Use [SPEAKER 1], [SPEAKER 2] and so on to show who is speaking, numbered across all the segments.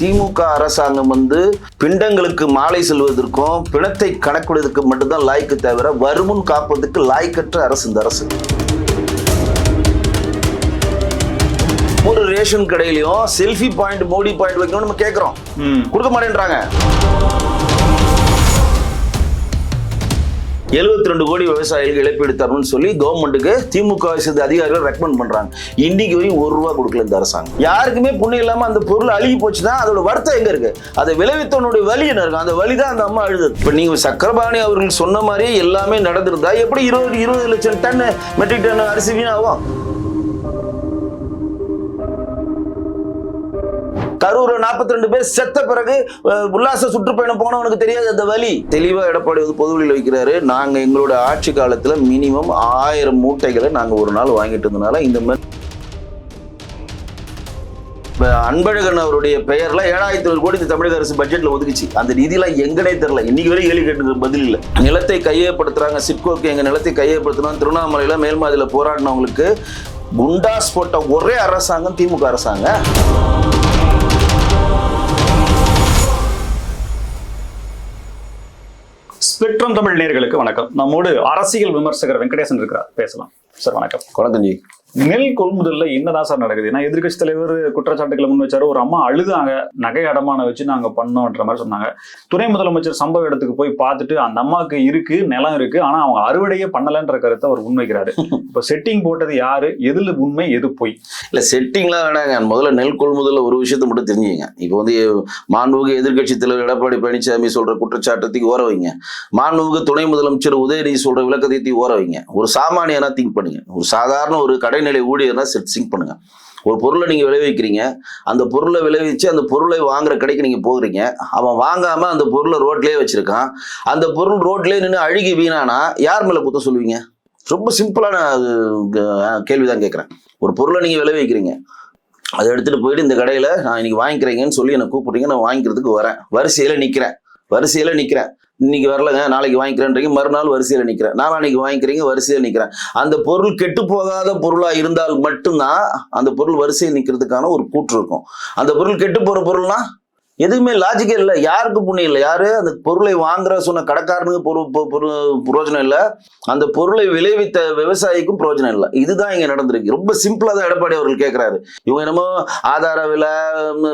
[SPEAKER 1] திமுக அரசாங்கம் வந்து பிண்டங்களுக்கு மாலை செல்வதற்கும் பிணத்தை கணக்கிடுவதற்கு மட்டும்தான் லாய்க்கு தவிர வருமுன் காப்பதற்கு லாய்க்கற்ற அரசு இந்த அரசு. ஒரு ரேஷன் கடையிலயும் செல்ஃபி பாயிண்ட் மோடி பாயிண்ட் வைக்கணும்னு நம்ம கேட்கிறோம். கொடுக்க மாட்டேன்றாங்க. 72 ரெண்டு கோடி விவசாயிகளுக்கு இழப்பீடு தரணும்னு சொல்லி கவர்மெண்ட்டுக்கு திமுக சேர்ந்த அதிகாரிகள் ரெக்கமெண்ட் பண்றாங்க. இன்னைக்கு வரையும் ஒரு ரூபா கொடுக்கல இந்த அரசாங்கம். யாருக்குமே புண்ணு இல்லாம அந்த பொருள் அழுகி போச்சுன்னா அதோட வருத்தம் எங்க இருக்கு? அதை விளைவித்தவனுடைய வலி என்ன இருக்கும் அந்த வலி தான் அந்த அம்மா அழுது இப்ப நீங்க சக்கரபாணி அவர்கள் சொன்ன மாதிரியே எல்லாமே நடந்திருந்தா எப்படி இருபது இருபது லட்சம் டன் மெட்ரிக் டன் அரிசி வீணாகும்? கரூர் 42 ரெண்டு பேர் செத்த பிறகு உல்லாச சுற்றுப்பயணம் போனவனுக்கு தெரியாது அந்த வழி தெளிவா எடப்பாடி வந்து பொதுவெளியில் வைக்கிறாரு. நாங்க எங்களோட ஆட்சி காலத்துல மினிமம் ஆயிரம் மூட்டைகளை நாங்க ஒரு நாள் வாங்கிட்டு இருந்தனால இந்த மாதிரி அன்பழகன் அவருடைய பெயர்ல ஏழாயிரத்தி ஒரு கோடி இந்த தமிழக அரசு பட்ஜெட்ல ஒதுக்குச்சு. அந்த நிதியெல்லாம் எங்கனே தெரியல. இன்னைக்கு வரை கேள்வி கேட்டு பதில் இல்லை. நிலத்தை கையப்படுத்துறாங்க சிட்கோக்கு எங்க நிலத்தை கையகப்படுத்தணும் திருவண்ணாமலையில மேல்மாதியில போராடினவங்களுக்கு குண்டாஸ் போட்ட ஒரே அரசாங்கம் திமுக அரசாங்கம்
[SPEAKER 2] ஸ்பெக்ட்ரம் தமிழ் நேர்களுக்கு வணக்கம். நம்மோடு அரசியல் விமர்சகர் வெங்கடேசன் இருக்கிறார். பேசலாம். சார் வணக்கம்.
[SPEAKER 1] வணக்கம்
[SPEAKER 2] நெல் கொள்முதல்ல என்னதான் சார் நடக்குது? ஏன்னா எதிர்க்கட்சி தலைவர் குற்றச்சாட்டுகளை முன் வச்சாரு. ஒரு அம்மா அழுதாங்க. நகை அடமான வச்சு நாங்க பண்ணோன்ற மாதிரி சொன்னாங்க. துணை முதலமைச்சர் சம்பவ இடத்துக்கு போய் பார்த்துட்டு அந்த அம்மாவுக்கு இருக்கு நிலம் இருக்கு. ஆனா அவங்க அறுவடையே பண்ணலன்ற கருத்தை அவர் முன்வைக்கிறாரு. இப்ப செட்டிங் போட்டது யாரு? எதுல உண்மை? எது பொய்?
[SPEAKER 1] இல்ல செட்டிங்லாம் வேணாங்க. முதல்ல நெல் கொள்முதல்ல ஒரு விஷயத்தை மட்டும் தெரிஞ்சுங்க இப்போ வந்து மாண்புமிகு எதிர்க்கட்சி தலைவர் எடப்பாடி பழனிசாமி சொல்ற குற்றச்சாட்டத்துக்கு ஓர வைங்க. மாண்புமிகு துணை முதலமைச்சர் உதயநிதி சொல்ற விளக்கத்தை ஓர வைங்க. ஒரு சாமானியனா திங்க் பண்ணுங்க. ஒரு சாதாரண ஒரு கடை கடைநிலை ஊழியர்னா சிங் பண்ணுங்க. ஒரு பொருளை நீங்கள் விளைவிக்கிறீங்க அந்த பொருளை விளைவிச்சு அந்த பொருளை வாங்குற கடைக்கு நீங்கள் போகிறீங்க அவன் வாங்காமல் அந்த பொருளை ரோட்லேயே வச்சுருக்கான். அந்த பொருள் ரோட்லேயே நின்று அழுகி வீணானா யார் மேலே குத்த சொல்லுவீங்க? ரொம்ப சிம்பிளான அது, அஹ், கேள்விதான் கேட்குறேன் ஒரு பொருளை நீங்கள் விளைவிக்கிறீங்க அதை எடுத்துகிட்டு போயிட்டு இந்த கடையில் நான் இன்னைக்கு வாங்கிக்கிறீங்கன்னு சொல்லி என்னை கூப்பிட்டீங்க நான் வாங்கிக்கிறதுக்கு வரேன். வரிசையில் நிற்கிறேன் வரிசையில் நிற்கிறேன் இன்னைக்கு வரலங்க நாளைக்கு வாங்கிக்கிறேன்றீங்க மறுநாள் வரிசையில் நிற்கிறேன் நாளான்னைக்கு வாங்கிக்கிறீங்க வரிசையில் நிற்கிறேன் அந்த பொருள் கெட்டு போகாத பொருளாக இருந்தால் மட்டும்தான் அந்த பொருள் வரிசையில் நிற்கிறதுக்கான ஒரு கூற்று இருக்கும். அந்த பொருள் கெட்டு போகிற பொருள்னா எதுவுமே லாஜிக்கே இல்லை. யாருக்கு புண்ணியம் இல்லை? யாரு? அந்த பொருளை வாங்குற சொன்ன கடைக்காரனுக்கு பொரு- பிரயோஜனம் இல்லை. அந்த பொருளை விளைவித்த விவசாயிக்கும் பிரயோஜனம் இல்லை. இதுதான் இங்க நடந்திருக்கு. ரொம்ப சிம்பிளா தான் எடப்பாடி அவர்கள் கேட்கிறாரு. இவங்க என்னமோ ஆதார விலை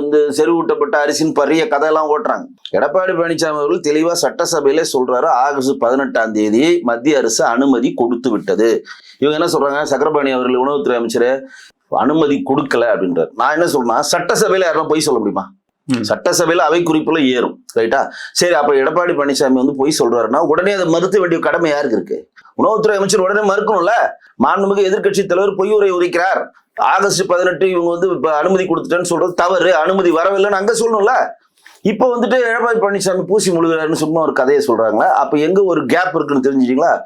[SPEAKER 1] இந்த செறிவூட்டப்பட்ட அரிசின்னு பெரிய கதையெல்லாம் ஓட்டுறாங்க. எடப்பாடி பழனிசாமி அவர்கள் தெளிவா சட்டசபையிலே சொல்றாரு ஆகஸ்ட் பதினெட்டாம் தேதி மத்திய அரசு அனுமதி கொடுத்து விட்டது. இவங்க என்ன சொல்றாங்க? சக்கரபாணி அவர்கள் உணவுத்துறை அமைச்சர் அனுமதி கொடுக்கல அப்படின்றார். நான் என்ன சொல்றேன்னா சட்டசபையில யாரும் பொய் சொல்ல முடியுமா? சட்டசபையில அவை குறிப்புல ஏறும் ரைட்டா சரி அப்ப எடப்பாடி பழனிசாமி வந்து பொய் சொல்றாருன்னா உடனே அதை மறுத்த வேண்டிய கடமை யாருக்கு இருக்கு? உணவுத்துறை அமைச்சர் உடனே மறுக்கணும்ல? மாண்புமிகு எதிர்க்கட்சி தலைவர் பொய் உரை உரைக்கிறார். ஆகஸ்ட் பதினெட்டு இவங்க வந்து இப்ப அனுமதி கொடுத்துட்டேன்னு சொல்றது தவறு அனுமதி வரவில்லைன்னு அங்க சொல்லணும்ல? இப்போ வந்துட்டு எடப்பாடி பழனிசாமி பூசி முழுகிறாருன்னு சும்மா ஒரு கதையை சொல்றாங்களா அப்ப எங்க ஒரு கேப் இருக்குன்னு தெரிஞ்சுட்டீங்களா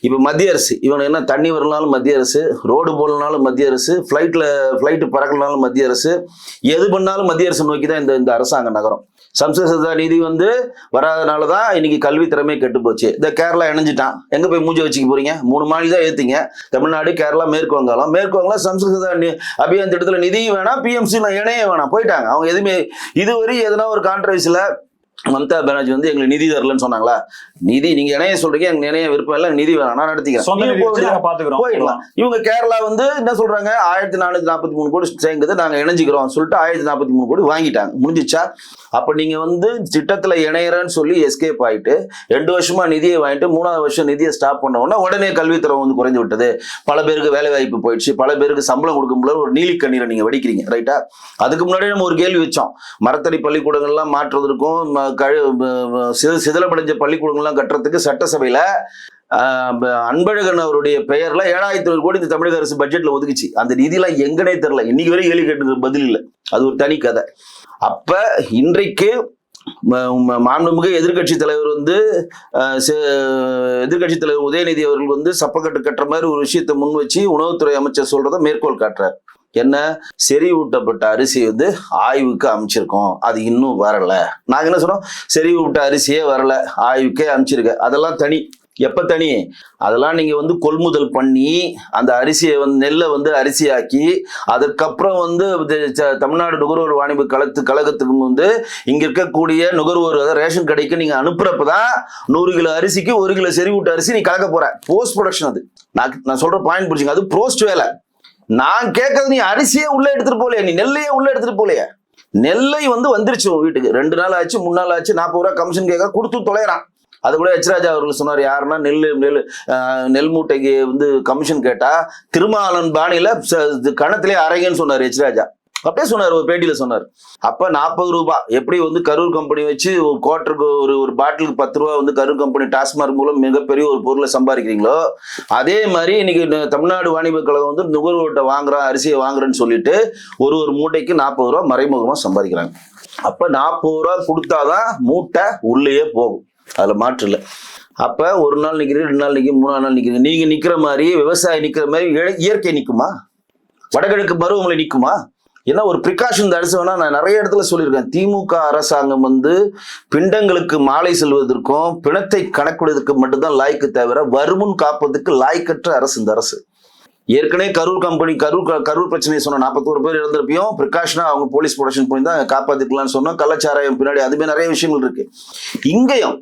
[SPEAKER 1] இப்ப மத்திய அரசு இவன் என்ன தண்ணி வரலனாலும் மத்திய அரசு ரோடு போடலனாலும் மத்திய அரசு ஃப்ளைட்டில் ஃப்ளைட்டு பறக்கலனாலும் மத்திய அரசு எது பண்ணாலும் மத்திய அரசு நோக்கி தான் இந்த இந்த அரசாங்க நகரம். சம்ஸ்கிருத நிதி வந்து வராதனால தான் இன்னைக்கு கல்வி திறமை கெட்டு போச்சு. இந்த கேரளா இணைஞ்சிட்டான். எங்க போய் மூஞ்சி வச்சுக்க போறீங்க? மூணு மாநில தான் ஏத்தீங்க. தமிழ்நாடு கேரளா மேற்கு வங்காளம். மேற்கு வங்காளம் சம்ஸ்கிருத நி- அபியான் திட்டத்தில் நிதியும் வேணாம் பிஎம்சி இணைய வேணாம். போயிட்டாங்க. அவங்க எதுவுமே இதுவரை எதனா ஒரு கான்ட்ரவர்சியில் மம்தா பானர்ஜி வந்து எங்களுக்கு நிதி தரலன்னு சொன்னாங்களா? நிதி நீங்க இணைய சொல்றீங்க எங்க இணைய விருப்பம் இல்லை நிதி வேணாம். நான் நடத்திக்கிறேன். போயிடலாம். இவங்க கேரளா வந்து என்ன சொல்றாங்க? ஆயிரத்தி நானூத்தி நாற்பத்தி மூணு கோடி சேர்ந்தது நாங்க இணைஞ்சிக்கிறோம் சொல்லிட்டு ஆயிரத்தி நாற்பத்தி மூணு கோடி வாங்கிட்டாங்க. முடிஞ்சிச்சா? அப்ப நீங்க வந்து திட்டத்துல இணையறேன்னு சொல்லி எஸ்கேப் ஆயிட்டு ரெண்டு வருஷமா நிதியை வாங்கிட்டு மூணாவது வருஷம் நிதியை ஸ்டாப் பண்ண உடனே உடனே கல்வித்தரம் வந்து குறைஞ்சு விட்டது. பல பேருக்கு வேலை வாய்ப்பு போயிடுச்சு. பல பேருக்கு சம்பளம் கொடுக்க முடியல ஒரு நீலி கண்ணீரை நீங்க வெடிக்கிறீங்க ரைட்டா அதுக்கு முன்னாடி நம்ம ஒரு கேள்வி வச்சோம். மரத்தடி பள்ளிக்கூடங்கள்லாம் மாற்றுவதற்கும் கழு- ம- சித- சிதிலமடைஞ்ச பள்ளிக்கூடங்கள்லாம் கட்டுறதுக்கு சட்டசபையில் ப- அன்பழகன் அவருடைய பெயர்ல ஏழாயிரத்தி ஒரு கோடி இந்த தமிழக அரசு பட்ஜெட்ல ஒதுக்குச்சு. அந்த நிதியெல்லாம் எங்கனே தெரில இன்னைக்கு வரை கேள்வி கேட்டது பதில் இல்லை. அது ஒரு தனி கதை. அப்ப இன்றைக்கு மாண்புமிகு எதிர்க்கட்சி தலைவர் வந்து எதிர்கட்சி எதிர்க்கட்சி தலைவர் உதயநிதி அவர்கள் வந்து சப்பக்கட்டு கட்டுற மாதிரி ஒரு விஷயத்தை முன் வச்சு உணவுத்துறை அமைச்சர் சொல்றதை மேற்கோள் காட்டுறார். என்ன? செறிவூட்டப்பட்ட அரிசி வந்து ஆய்வுக்கு அமைச்சிருக்கோம். அது இன்னும் வரல. நாங்க என்ன சொன்னோம்? செறிவூட்ட அரிசியே வரல. ஆய்வுக்கே அமைச்சிருக்க. அதெல்லாம் தனி. எப்ப தனி? அதெல்லாம் நீங்க வந்து கொள்முதல் பண்ணி அந்த அரிசியை வந்து நெல்லை வந்து அரிசியாக்கி அதுக்கப்புறம் வந்து ச- தமிழ்நாடு நுகர்வோர் வாணிப கழகத்து கழகத்துக்கு வந்து இங்க இருக்கக்கூடிய நுகர்வோர் அதாவது ரேஷன் கடைக்கு நீங்க அனுப்புறப்பதான் நூறு கிலோ அரிசிக்கு ஒரு கிலோ செறிவூட்ட அரிசி நீ கலக்க போற. போஸ்ட் ப்ரொடக்ஷன் அது. நான் நான் சொல்ற பாயிண்ட் புரிஞ்சுங்க அது போஸ்ட் வேலை. நான் கேட்கறது நீ அரிசியே உள்ள எடுத்துட்டு போலையே நீ நெல்லையே உள்ள எடுத்துட்டு போலையே நெல்லை வந்து வந்துருச்சு வீட்டுக்கு. ரெண்டு நாள் ஆச்சு மூணு நாள் ஆச்சு நாற்பது ரூபா கமிஷன் கேட்க கொடுத்து தொலைறான். அது கூட ஹெச்ராஜா அவர்கள் சொன்னார் யாருன்னா நெல் நெல் நெல் மூட்டைக்கு வந்து கமிஷன் கேட்டா திருமாலன் பாணியில இது கணத்திலே அரைங்கன்னு சொன்னார் ஹெச்ராஜா அப்படியே சொன்னார் ஒரு பேட்டியில சொன்னார். அப்ப நாற்பது ரூபாய் எப்படி வந்து கரூர் கம்பெனி வச்சு ஒரு குவார்டருக்கு ஒரு ஒரு பாட்டிலுக்கு பத்து ரூபா வந்து கரூர் கம்பெனி டாஸ்மார்க் மூலம் மிகப்பெரிய ஒரு பொருளை சம்பாதிக்கிறீங்களோ அதே மாதிரி இன்னைக்கு தமிழ்நாடு வாணிப கழகம் வந்து நுகர்வோர்கிட்ட வாங்குறான் அரிசியை வாங்குறேன்னு சொல்லிட்டு ஒரு ஒரு மூட்டைக்கு நாற்பது ரூபா மறைமுகமா சம்பாதிக்கிறாங்க. அப்ப நாற்பது ரூபா கொடுத்தாதான் மூட்டை உள்ளேயே போகும். அதுல மாற்று இல்லை. அப்ப ஒரு நாள் நிக்கிறீங்க ரெண்டு நாள் நிற்கும் மூணு நாள் நிக்கிறீங்க நீங்க நிக்கிற மாதிரி விவசாயி நிக்கிற மாதிரி இயற்கை நிக்குமா? வடகிழக்கு பருவமழை நிக்குமா? ஏன்னா ஒரு ப்ரிகாஷன் அரசு வேணா நான் நிறைய இடத்துல சொல்லியிருக்கேன். திமுக அரசாங்கம் வந்து பிண்டங்களுக்கு மாலை செல்வதற்கும் பிணத்தை கணக்கிடுவதற்கு மட்டும்தான் லாய்க்கு தவிர வருமுன் காப்பதற்கு லாய்க்கற்ற அரசு இந்த அரசு. ஏற்கனவே கரூர் கம்பெனி கரூர் கரூர் பிரச்சனையை சொன்ன நாற்பத்தோரு பேர் இறந்திருப்பியும் ப்ரிகாஷனா அவங்க போலீஸ் ப்ரொடக்ஷன் பண்ணி தான் காப்பாற்றிக்கலாம்னு சொன்னோம். கள்ளச்சாராயம் பின்னாடி அதுவே நிறைய விஷயங்கள் இருக்கு. இங்கேயும்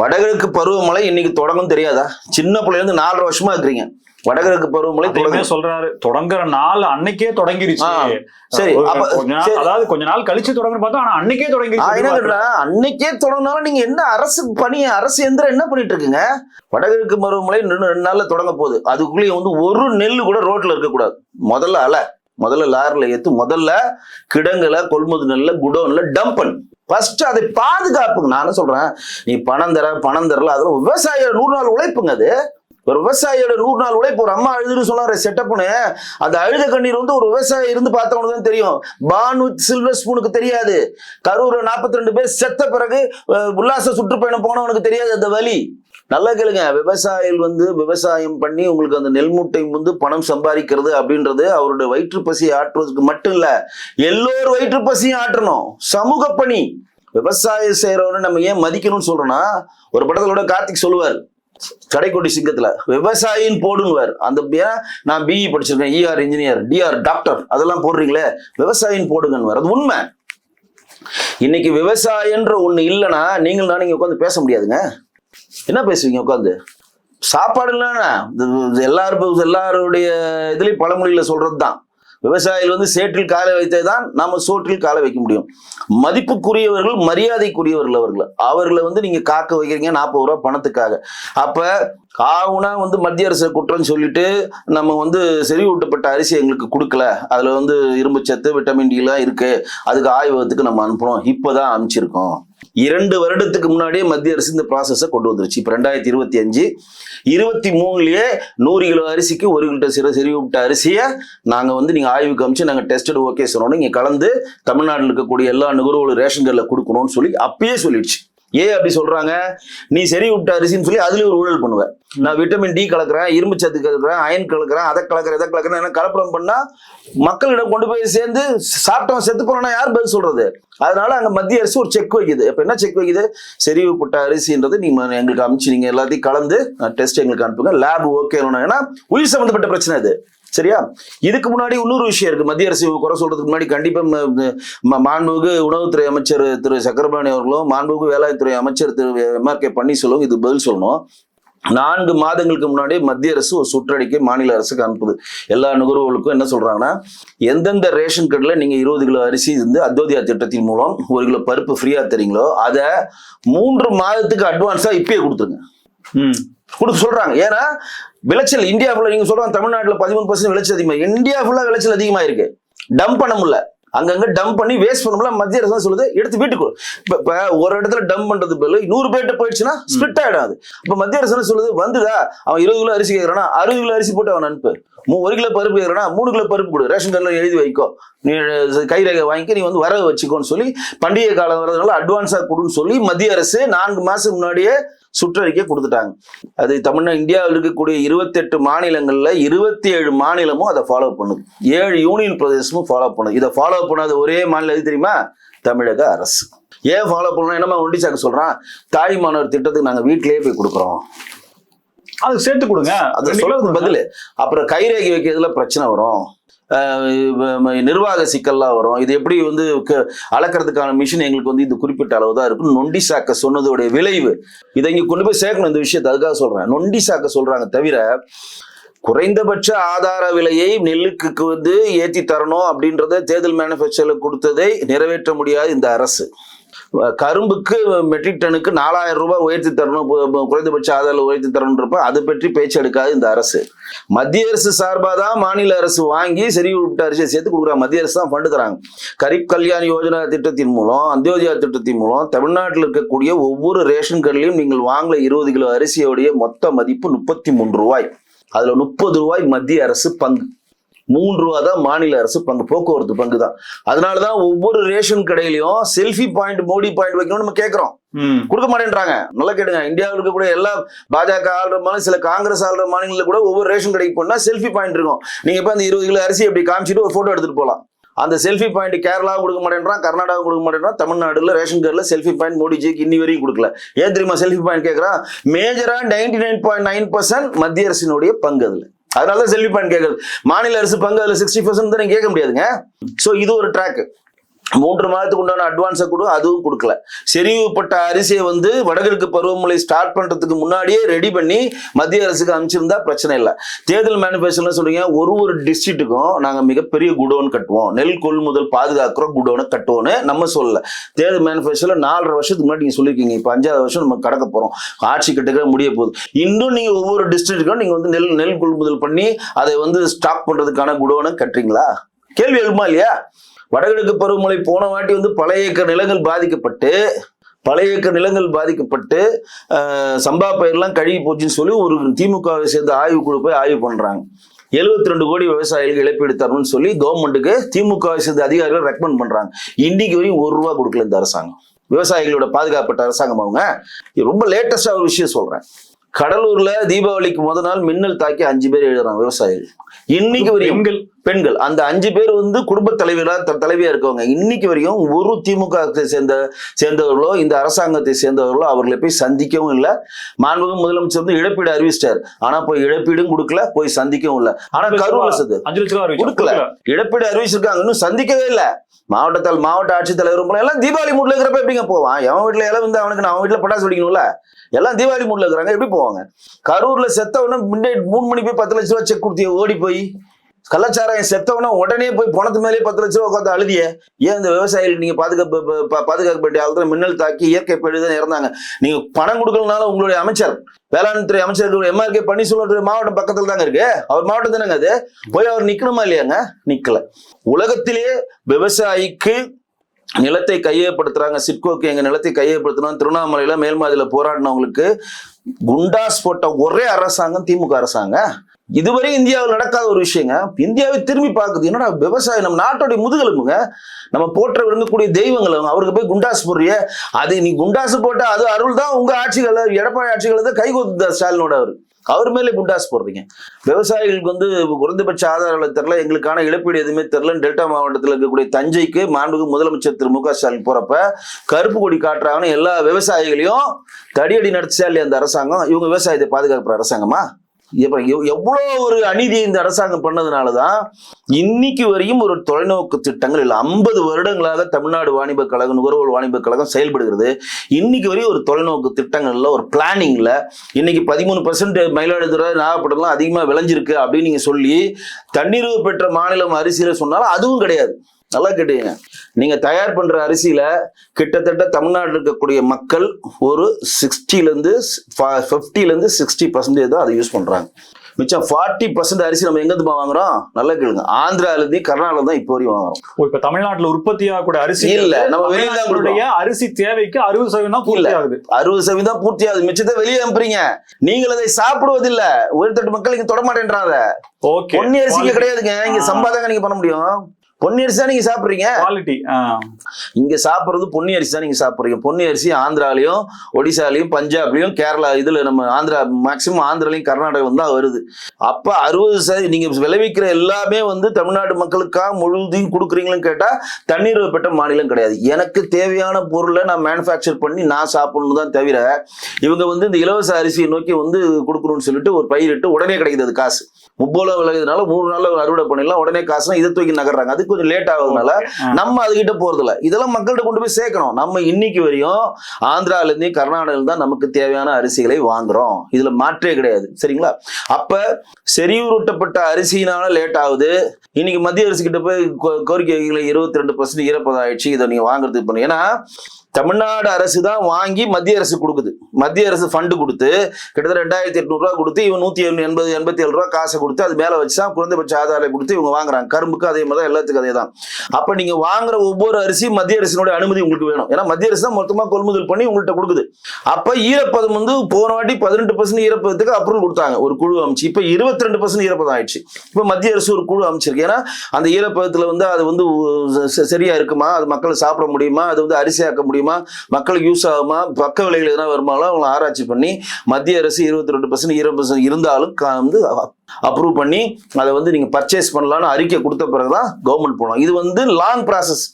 [SPEAKER 1] வடகிழக்கு பருவமழை இன்னைக்கு தொடங்கும் தெரியாதா? சின்ன பிள்ளைலேருந்து நாலரை வருஷமா இருக்கிறீங்க. வடகிழக்கு பருவமழை தொடங்கும்
[SPEAKER 2] சொல்றாரு. தொடங்குற நாள் அன்னைக்கே தொடங்கிருச்சு.
[SPEAKER 1] சரி.
[SPEAKER 2] அதாவது கொஞ்ச நாள் கழிச்சு தொடங்குன்னு பார்த்தா ஆனா அன்னைக்கே தொடங்கிருச்சு
[SPEAKER 1] அன்னைக்கே தொடங்கினாலும் நீங்க என்ன அரசு பணி அரசு எந்திரம் என்ன பண்ணிட்டு இருக்குங்க? வடகிழக்கு பருவமழை இன்னும் ரெண்டு நாள்ல தொடங்க போகுது. அதுக்குள்ளேயே வந்து ஒரு நெல் கூட ரோட்ல இருக்கக்கூடாது முதல்ல அலை முதல்ல லாரில ஏத்து முதல்ல கிடங்குல கொள்முதல் நெல்ல குடோன்ல டம்ப் பண்ணு. ஃபர்ஸ்ட் அதை பாதுகாப்புங்க. நான் என்ன சொல்றேன்? நீ பணம் தர பணம் தரல அதெல்லாம் விவசாயியோட நூறு நாள் உழைப்புங்க அது. ஒரு விவசாயியோட நூறு நாள் உழைப்பு ஒரு அம்மா அழுதுன்னு சொன்னாரு செட்டப்னு அந்த அழுத கண்ணீர் வந்து ஒரு விவசாயி இருந்து பார்த்தவனுக்கு தான் தெரியும். பானு சில்வர் ஸ்பூனுக்கு தெரியாது. கரூர்ல 42 ரெண்டு பேர் செத்த பிறகு உல்லாச சுற்றுப்பயணம் போனவனுக்கு தெரியாது அந்த வழி நல்லா கேளுங்க விவசாயிகள் வந்து விவசாயம் பண்ணி உங்களுக்கு அந்த நெல் மூட்டை வந்து பணம் சம்பாதிக்கிறது அப்படின்றது அவருடைய வயிற்று பசியை ஆற்றுவதற்கு மட்டும் இல்ல எல்லோர் வயிற்று பசியும் ஆற்றணும். சமூக பணி. விவசாயம் செய்யறவன நம்ம ஏன் மதிக்கணும்னு சொல்றோம்னா ஒரு படத்துல கூட கார்த்திக் சொல்லுவார் கடைக்கோட்டி சிங்கத்துல. விவசாயின்னு போடுங்குவார். அந்த நான் பிஇ படிச்சிருக்கேன். இஆர் இன்ஜினியர் டிஆர் டாக்டர் அதெல்லாம் போடுறீங்களே? விவசாயின்னு போடுங்கன்னு அது உண்மை. இன்னைக்கு விவசாயன்ற ஒண்ணு இல்லைன்னா நீங்கள் நான் நீங்க உட்காந்து பேச முடியாதுங்க. என்ன பேசுவீங்க உட்காந்து சாப்பாடு இல்லைன்னா எல்லாரும் எல்லாருடைய இதுலயும் பழமொழியில சொல்றது தான் விவசாயிகள் வந்து சேற்றில் காலை வைத்தே தான் நம்ம சோற்றில் காலை வைக்க முடியும். மதிப்புக்குரியவர்கள் மரியாதைக்குரியவர்கள் அவர்கள் அவர்களை வந்து நீங்க காக்க வைக்கிறீங்க நாற்பது ரூபா பணத்துக்காக. அப்ப ஆவுனா வந்து மத்திய அரசு குற்றம் சொல்லிட்டு நம்ம வந்து செறிவூட்டப்பட்ட அரிசி எங்களுக்கு கொடுக்கல. அதுல வந்து இரும்பு சத்து விட்டமின் டி எல்லாம் இருக்கு. அதுக்கு ஆய்வகத்துக்கு நம்ம அனுப்புறோம். இப்பதான் அனுப்பிச்சிருக்கோம். இரண்டு வருடத்துக்கு முன்னாடியே மத்திய அரசு இந்த ப்ராசஸை கொண்டு வந்துருச்சு. இப்போ ரெண்டாயிரத்தி இருபத்தி அஞ்சு இருபத்தி மூணுலயே நூறு கிலோ அரிசிக்கு ஒரு கிலோ சிறு செறிவூட்ட அரிசியை நாங்கள் வந்து நீங்கள் ஆய்வு காமிச்சு நாங்கள் டெஸ்டட் ஓகே சொன்னோன்னு இங்கே கலந்து தமிழ்நாட்டில் இருக்கக்கூடிய எல்லா நுகர்வோர் ரேஷன் கார்டில் கொடுக்கணும்னு சொல்லி அப்பயே சொல்லிடுச்சு. ஏன் அப்படி சொல்றாங்க நீ சரி விட்ட அரிசின்னு சொல்லி அதுலயும் ஒரு ஊழல் பண்ணுவ. நான் விட்டமின் டி கலக்குறேன் இரும்பு சத்து கலக்குறேன் அயன் கலக்குறேன் அதை கலக்குறேன் இதை கலக்குறேன் என்ன கலப்படம் பண்ணா மக்களிடம் கொண்டு போய் சேர்ந்து சாப்பிட்டவன் செத்து போனா யார் பதில் சொல்றது? அதனால அங்க மத்திய அரசு ஒரு செக் வைக்குது. இப்ப என்ன செக் வைக்குது? செறிவுப்பட்ட அரிசின்றது நீங்க எங்களுக்கு அனுப்பிச்சு நீங்க எல்லாத்தையும் கலந்து டெஸ்ட் எங்களுக்கு அனுப்புங்க. லேப் ஓகே ஏன்னா உயிர் சம்பந்தப்பட்ட பிரச்சனை இது சரியா? இதுக்கு முன்னாடி இன்னொரு விஷயம் இருக்கு. மத்திய அரசு குறை சொல்றதுக்கு முன்னாடி கண்டிப்பா மாண்புமிகு உணவுத்துறை அமைச்சர் திரு சக்கரபாணி அவர்களும் மாண்புமிகு வேளாண்துறை அமைச்சர் திரு எம்ஆர் கே பன்னீர்செல்வம் இது பதில் சொல்லணும். நான்கு மாதங்களுக்கு முன்னாடி மத்திய அரசு ஒரு சுற்றறிக்கை மாநில அரசுக்கு அனுப்புது. எல்லா நுகர்வோர்களுக்கும் என்ன சொல்றாங்கன்னா எந்தெந்த ரேஷன் கடையில் நீங்க இருபது கிலோ அரிசி வந்து அத்யோதயா திட்டத்தின் மூலம் ஒரு கிலோ பருப்பு ஃப்ரீயா தரீங்களோ அதை மூன்று மாதத்துக்கு அட்வான்ஸா இப்பயே கொடுத்துருங்க.
[SPEAKER 2] ம்.
[SPEAKER 1] கொடுக்க சொல்றாங்க. ஏன்னா விளைச்சல் இந்தியா ஃபுல்லா நீங்க சொல்றாங்க தமிழ்நாட்டில் பதிமூணு பர்சன்ட் விளைச்சல் அதிகமா. இந்தியா ஃபுல்லா விளைச்சல் அதிகமா இருக்கு. டம்ப் பண்ண முடியல. அங்கங்க டம்ப் பண்ணி வேஸ்ட் பண்ண முடியல. மத்திய அரசு சொல்லுது? எடுத்து வீட்டுக்கு இப்ப ஒரு இடத்துல டம்ப் பண்றது பேர்ல நூறு பேர்ட்ட போயிடுச்சுன்னா ஸ்பிளிட் ஆயிடும் அது இப்ப மத்திய அரசு சொல்லுது? வந்துதா? அவன் இருபது கிலோ அரிசி கேட்கறானா அறுபது கிலோ அரிசி போட்டு அவன் அனுப்பு. மூ ஒரு கிலோ பருப்பு கேட்கறானா மூணு கிலோ பருப்பு கொடு. ரேஷன் கார்டில் எழுதி வைக்கோ. நீ கைரேகை வாங்கி நீ வந்து வரவு வச்சுக்கோன்னு சொல்லி பண்டிகை காலம் வரதுனால அட்வான்ஸா கொடுன்னு சொல்லி மத்திய அரசு நான்கு மாசம் முன்னாடியே சுற்றறிக்கை கொடுத்துட்டாங்க. அது தமிழ்நாடு இந்தியாவில் இருக்கக்கூடிய இருபத்தெட்டு மாநிலங்கள்ல இருபத்தி ஏழு மாநிலமும் அதை ஃபாலோ பண்ணுது. ஏழு யூனியன் பிரதேசமும் ஃபாலோ பண்ணுது. இதை ஃபாலோ பண்ணாத ஒரே மாநிலம் எது தெரியுமா? தமிழக அரசு. ஏன் ஃபாலோ பண்ணணும் என்னமா ஒண்டிச்சாக்க சொல்றான்? தாய் மாணவர் திட்டத்துக்கு நாங்க வீட்டிலேயே போய் கொடுக்குறோம்.
[SPEAKER 2] அதுக்கு சேர்த்து கொடுங்க.
[SPEAKER 1] அது
[SPEAKER 2] கொடுங்க.
[SPEAKER 1] பதில். அப்புறம் கைரேகை வைக்கிறதுல பிரச்சனை வரும். நிர்வாக சிக்கல்லாம் வரும். இது எப்படி வந்து க- அளக்கறதுக்கான மிஷின் எங்களுக்கு வந்து இது குறிப்பிட்ட அளவு தான் இருக்கும் நொண்டி சாக்க சொன்னதோடைய விளைவு. இதை இங்கே கொண்டு போய் சேர்க்கணும் இந்த விஷயத்தை. அதுக்காக சொல்கிறேன் நொண்டி சாக்க சொல்கிறாங்க தவிர குறைந்தபட்ச ஆதார விலையை நெல்லுக்கு வந்து ஏற்றி தரணும் அப்படின்றத தேர்தல் மேனிஃபெஸ்டோல கொடுத்ததை நிறைவேற்ற முடியாது இந்த அரசு. கரும்புக்கு மெட்ரிக் டனுக்கு நாலாயிரம் ரூபாய் உயர்த்தி தரணும். குறைந்தபட்ச ஆதரவு உயர்த்தி தரணுன்றப்ப அது பற்றி பேச்சு எடுக்காது இந்த அரசு. மத்திய அரசு சார்பாக தான் மாநில அரசு வாங்கி சரி விட்ட அரிசியை சேர்த்து கொடுக்குறாங்க. மத்திய அரசு தான் ஃபண்டு தராங்க. கரீப் கல்யாண் யோஜனா திட்டத்தின் மூலம் அந்தியோதயா திட்டத்தின் மூலம் தமிழ்நாட்டில் இருக்கக்கூடிய ஒவ்வொரு ரேஷன் கடையிலையும் நீங்கள் வாங்கல இருபது கிலோ அரிசியோடைய மொத்த மதிப்பு முப்பத்தி மூன்று ரூபாய். அதுல முப்பது ரூபாய் மத்திய அரசு பங்கு. மூன்று ரூபா தான் மாநில அரசு பங்கு போக்குவரத்து பங்கு தான் அதனாலதான் ஒவ்வொரு ரேஷன் கடையிலயும் செல்ஃபி பாயிண்ட் மோடி பாயிண்ட் வைக்கணும்னு நம்ம கேட்கிறோம். கொடுக்க மாட்டேன்றாங்க. நல்லா கேடுங்க இந்தியாவில் இருக்கக்கூடிய எல்லா பாஜக ஆள்ற மாநிலம் சில காங்கிரஸ் ஆள்ற மாநிலங்களில் கூட ஒவ்வொரு ரேஷன் கடைக்கு போனா செல்ஃபி பாயிண்ட் இருக்கும். நீங்க இப்ப அந்த இருபது கிலோ அரிசி அப்படி காமிச்சிட்டு ஒரு போட்டோ எடுத்துட்டு போலாம். அந்த செல்ஃபி பாயிண்ட் கேரளா கொடுக்க மாட்டேன்றான் கர்நாடகா கொடுக்க மாட்டேன்றான் தமிழ்நாடுல ரேஷன் கார்டுல செல்ஃபி பாயிண்ட் மோடிஜிக்கு இன்னி வரைக்கும் கொடுக்கல. ஏன் தெரியுமா செல்ஃபி பாயிண்ட் கேட்கறான் மேஜரா ninety nine point nine percent மத்திய அரசினுடைய பங்கு அதுல. அதனால தான் பயன் பாயிண்ட் கேட்கறது மாநில அரசு பங்கு அதுல சிக்ஸ்டி பர்சன்ட் தான் கேட்க முடியாதுங்க. சோ இது ஒரு ட்ராக் மூன்று மாதத்துக்கு உண்டான அட்வான்ஸை கொடு அதுவும் கொடுக்கல. செறிவுப்பட்ட அரிசியை வந்து வடகிழக்கு பருவமழை ஸ்டார்ட் பண்ணுறதுக்கு முன்னாடியே ரெடி பண்ணி மத்திய அரசுக்கு அனுப்பிச்சிருந்தா பிரச்சனை இல்லை. தேர்தல் மேனிஃபெஸ்டோல சொல்றீங்க? ஒரு ஒரு டிஸ்ட்ரிக்ட்டுக்கும் நாங்கள் மிகப்பெரிய குடோன் கட்டுவோம். நெல் கொள்முதல் பாதுகாக்கிற குடோனை கட்டுவோன்னு நம்ம சொல்லல. தேர்தல் மேனிஃபெஸ்டோல நாலரை வருஷத்துக்கு முன்னாடி நீங்க சொல்லியிருக்கீங்க இப்போ அஞ்சாவது வருஷம் நம்ம கடக்க போறோம். ஆட்சி கிட்டக்க முடிய போகுது. இன்னும் நீங்க ஒவ்வொரு டிஸ்ட்ரிக்ட்டுக்கும் நீங்க வந்து நெல் நெல் கொள்முதல் பண்ணி அதை வந்து ஸ்டாக் பண்றதுக்கான குடோனை கட்டுறீங்களா? கேள்வி எழுமா இல்லையா? வடகிழக்கு பருவமழை போன வாட்டி வந்து பல ஏக்கர் நிலங்கள் பாதிக்கப்பட்டு பல ஏக்கர் நிலங்கள் பாதிக்கப்பட்டு சம்பா பயிரெல்லாம் கழுகி போச்சுன்னு சொல்லி ஒரு திமுகவை சேர்ந்த ஆய்வு குழு போய் ஆய்வு பண்ணுறாங்க எழுபத்தி ரெண்டு கோடி விவசாயிகளுக்கு இழப்பீடு தரணும்னு சொல்லி கவர்மெண்ட்டுக்கு திமுகவை சேர்ந்த அதிகாரிகள் ரெக்கமெண்ட் பண்ணுறாங்க இன்னைக்கு வரையும் ஒரு ரூபா கொடுக்கல இந்த அரசாங்கம். விவசாயிகளோட பாதுகாப்பட்ட அரசாங்கம் அவங்க. ரொம்ப லேட்டஸ்டாக ஒரு விஷயம் சொல்கிறேன் கடலூர்ல தீபாவளிக்கு முத நாள் மின்னல் தாக்கி அஞ்சு பேர் எழுதுறாங்க விவசாயிகள். இன்னைக்கு ஒரு
[SPEAKER 2] பெண்கள்
[SPEAKER 1] பெண்கள். அந்த அஞ்சு பேர் வந்து குடும்ப தலைவரா தலைவியா இருக்கவங்க. இன்னைக்கு வரையும் ஒரு திமுக சேர்ந்த சேர்ந்தவர்களோ இந்த அரசாங்கத்தை சேர்ந்தவர்களோ அவர்களை போய் சந்திக்கவும் இல்லை. மாண்புமிகு முதலமைச்சர் வந்து இழப்பீடு அறிவிச்சிட்டாரு. ஆனா போய் இழப்பீடும் கொடுக்கல போய் சந்திக்கவும் இல்லை. ஆனா கரூர்ல சது
[SPEAKER 2] அஞ்சு லட்ச ரூபா அறிவிச்சோம்.
[SPEAKER 1] கொடுக்கல. இழப்பீடு அறிவிச்சிருக்காங்க. இன்னும் சந்திக்கவே இல்லை. மாவட்டத்தால் மாவட்ட ஆட்சித்தலைவர் எல்லாம் தீபாவளி மூட்ல இருக்கிறப்ப எப்படிங்க போவான்? எவன் வீட்டுல இலை வந்து அவனுக்கு நான் அவன் வீட்டுல பட்டாசு வெடிக்கணும்ல? எல்லாம் தீபாவளி மூட்ல இருக்கிறாங்க. எப்படி போவாங்க? கரூர்ல செத்தவன முன்னே மூணு மணி போய் பத்து லட்ச ரூபா செக் கொடுத்திய ஓடி போய். கள்ளச்சாராயம் செத்தவனா உடனே போய் பணத்து மேலே பத்து லட்ச ரூபா உட்காந்து அழுதிய. ஏன் இந்த விவசாயிகள் நீங்க பாதுகாப்பு பாதுகாக்கப்பட்ட ப- ஆளுநர் மின்னல் தாக்கி இயற்கை பேடு தான் இறந்தாங்க. நீங்க பணம் கொடுக்கலனால உங்களுடைய அமைச்சர் வேளாண் துறை அமைச்சர் எம்ஆர்கே பன்னீர்செல்வம் மாவட்டம் பக்கத்துல தாங்க இருக்கு. அவர் மாவட்டம் தானேங்க அது? போய் அவர் நிக்கணுமா இல்லையாங்க? நிக்கல. உலகத்திலேயே விவசாயிக்கு நிலத்தை கையகப்படுத்துறாங்க. சிட்கோக்கு எங்க நிலத்தை கையகப்படுத்தணும். திருவண்ணாமலையில மேல்மாதியில போராடினவங்களுக்கு குண்டாஸ் போட்ட ஒரே அரசாங்கம் திமுக அரசாங்கம் இதுவரை இந்தியாவில் நடக்காத ஒரு விஷயங்க. இந்தியாவை திரும்பி பார்க்குது என்னடா விவசாயம்? நம்ம நாட்டோடைய முதுகெலும்புங்க. நம்ம போற்ற விரும்பக்கூடிய தெய்வங்கள் அவங்க. அவருக்கு போய் குண்டாஸ் போடுறிய. அது நீ குண்டாசு போட்டா அது அருள் தான் உங்க ஆட்சிகள். எடப்பாடி ஆட்சிகள் தான் கைகோத்து ஸ்டாலினோட அவர். அவர் மேலே குண்டாஸ் போடுறீங்க. விவசாயிகளுக்கு வந்து குறைந்தபட்ச ஆதாரங்களை தெரில எங்களுக்கான இழப்பீடு எதுவுமே தெரில டெல்டா மாவட்டத்தில் இருக்கக்கூடிய தஞ்சைக்கு மாண்புக்கு முதலமைச்சர் திரு மு க ஸ்டாலின் போறப்ப கருப்பு கொடி காட்டுறாங்கன்னு எல்லா விவசாயிகளையும் தடியடி நடத்திச்சா இல்லையா அந்த அரசாங்கம்? இவங்க விவசாயத்தை பாதுகாக்கிற அரசாங்கமா? எவ்வளோ ஒரு அநீதி இந்த அரசாங்கம் பண்ணதுனாலதான் இன்னைக்கு வரையும் ஒரு தொலைநோக்கு திட்டங்கள் இல்லை ஐம்பது வருடங்களாக தமிழ்நாடு வாணிப கழகம் நுகர்வோர் வாணிப கழகம் செயல்படுகிறது. இன்னைக்கு வரையும் ஒரு தொலைநோக்கு திட்டங்கள்ல ஒரு பிளானிங்ல இன்னைக்கு பதிமூணு பர்சன்ட் மயிலாடுதுறை நாகப்பட்டினம் அதிகமாக விளைஞ்சிருக்கு அப்படின்னு நீங்க சொல்லி தன்னிறைவு பெற்ற மாநிலம் அரிசியில் சொன்னாலும் அதுவும் கிடையாது. நல்லா கேட்டீங்க. நீங்க தயார் பண்ற அரிசியில கிட்டத்தட்ட தமிழ்நாட்டில் இருக்கக்கூடிய மக்கள் ஒரு 60 ல இருந்து 50 ல இருந்து சிக்ஸ்டி பர்சன்டேஜ் தான் அதை யூஸ் பண்றாங்க. மிச்சம் ஃபார்ட்டி பர்சன்ட் அரிசி நம்ம எங்க இருந்து வாங்குறோம்? நல்லா கேளுங்க. ஆந்திரால இருந்து கர்நாடகா தான் இப்போ வரையும் வாங்குறோம்.
[SPEAKER 2] ஓ, இப்ப தமிழ்நாட்டுல உற்பத்தி ஆகக்கூடிய அரிசி
[SPEAKER 1] இல்ல, நம்ம வெளியில
[SPEAKER 2] அரிசி தேவைக்கு அறுபது சதவீதம் தான் பூர்த்தி. ஆகுது
[SPEAKER 1] அறுபது சதவீதம் பூர்த்தி ஆகுது மிச்சத்தை வெளியே அனுப்புறீங்க. நீங்கள் அதை சாப்பிடுவதில்ல. உயர்த்தட்டு மக்கள் இங்க தொட மாட்டேன்றாங்க.
[SPEAKER 2] ஓகே
[SPEAKER 1] பொன்னி அரிசிங்க கிடையாதுங்க. இங்க. சம்பாதாங்க நீங்க பண்ண முடியும். பொன்னி அரிசி தான் நீங்க சாப்பிடுறீங்க?
[SPEAKER 2] குவாலிட்டி
[SPEAKER 1] இங்க சாப்பிடுறது பொன்னி அரிசி தான் நீங்க சாப்பிடுறீங்க. பொன்னி அரிசி ஆந்திராலையும் ஒடிசாலையும் பஞ்சாப்லயும் கேரளா இதுல நம்ம ஆந்திரா மேக்சிமம் ஆந்திராலையும் கர்நாடகாவிலும் தான் வருது. அப்ப அறுபது சதவீதம் நீங்க விளைவிக்கிற எல்லாமே வந்து தமிழ்நாடு மக்களுக்காக முழுதையும் கொடுக்குறீங்களான்னு கேட்டா தண்ணீர் பெற்ற மாநிலம் கிடையாது. எனக்கு தேவையான பொருளை நான் மேனுஃபேக்சர் பண்ணி நான் சாப்பிடணும் தான் தவிர இவங்க வந்து இந்த இலவச அரிசியை நோக்கி வந்து கொடுக்கணும்னு சொல்லிட்டு ஒரு பயிரிட்டு உடனே கிடைக்குது காசு. முப்போல விளையுதுனால மூணு நாள்ல அறுவடை பண்ணிடலாம் உடனே காசுனா இதை தூக்கி நகர்றாங்க. அது கொஞ்சம் லேட் ஆகுதுனால நம்ம அதுகிட்ட போறதில்ல. இதெல்லாம் மக்கள்கிட்ட கொண்டு போய் சேர்க்கணும். நம்ம இன்னைக்கு வரையும் ஆந்திரால இருந்து கர்நாடகால தான் நமக்கு தேவையான அரிசிகளை வாங்குறோம். இதுல மாற்றே கிடையாது. சரிங்களா? அப்ப செறிவுருட்டப்பட்ட அரிசினால லேட் ஆகுது. இன்னைக்கு மத்திய அரசு கிட்ட போய் கோரிக்கைகளை இருபத்தி ரெண்டு பர்சன்ட் ஈரப்பதம் ஆயிடுச்சு இதை நீங்க வாங்குறதுக்கு பண்ணு. ஏன்னா தமிழ்நாடு அரசு தான் வாங்கி மத்திய அரசு கொடுக்குது. மத்திய அரசு ஃபண்டு கொடுத்து கிட்டத்தட்ட ரெண்டாயிரத்தி எட்நூறுரூவா கொடுத்து இவன் நூற்றி எண்பது எண்பத்தி ஏழு ரூபா காசை கொடுத்து அது மேலே வச்சு தான் குறைந்தபட்ச ஆதாரம் கொடுத்து இவங்க வாங்குறாங்க. கரும்புக்கு அதே மாதிரி தான் எல்லாத்துக்கும் அதே தான். அப்போ நீங்கள் வாங்குற ஒவ்வொரு அரிசியும் மத்திய அரசினுடைய அனுமதி உங்களுக்கு வேணும். ஏன்னா மத்திய அரசு தான் மொத்தமாக கொள்முதல் பண்ணி உங்கள்கிட்ட கொடுக்குது. அப்போ ஈரப்பதம் வந்து போன வாட்டி பதினெட்டு பர்சன்ட் ஈரப்பதத்துக்கு அப்ரூவல் கொடுத்தாங்க ஒரு குழு அமைச்சு. இப்போ இருபத்தி ரெண்டு பர்சன்ட் ஈரப்பதம் ஆயிடுச்சு. இப்போ மத்திய அரசு ஒரு குழு அமைச்சிருக்கு. ஏன்னா அந்த ஈரப்பதத்தில் வந்து அது வந்து சரியாக சரியா இருக்குமா? அது மக்கள் சாப்பிட முடியுமா? அது வந்து அரிசியாக்க முடியுமா? மக்களுக்கு யூஸ் ஆகுமா? பக்க விலைகள் எதனா வருமானம்? அவங்களை ஆராய்ச்சி பண்ணி மத்திய அரசு இருபத்தி ரெண்டு பர்சன்ட் இருபது பர்சன்ட் இருந்தாலும் வந்து அப்ரூவ் பண்ணி அதை வந்து நீங்கள் பர்ச்சேஸ் பண்ணலாம்னு அறிக்கை கொடுத்த பிறகு தான் கவர்மெண்ட் போகலாம் இது வந்து லாங் ப்ராசஸ்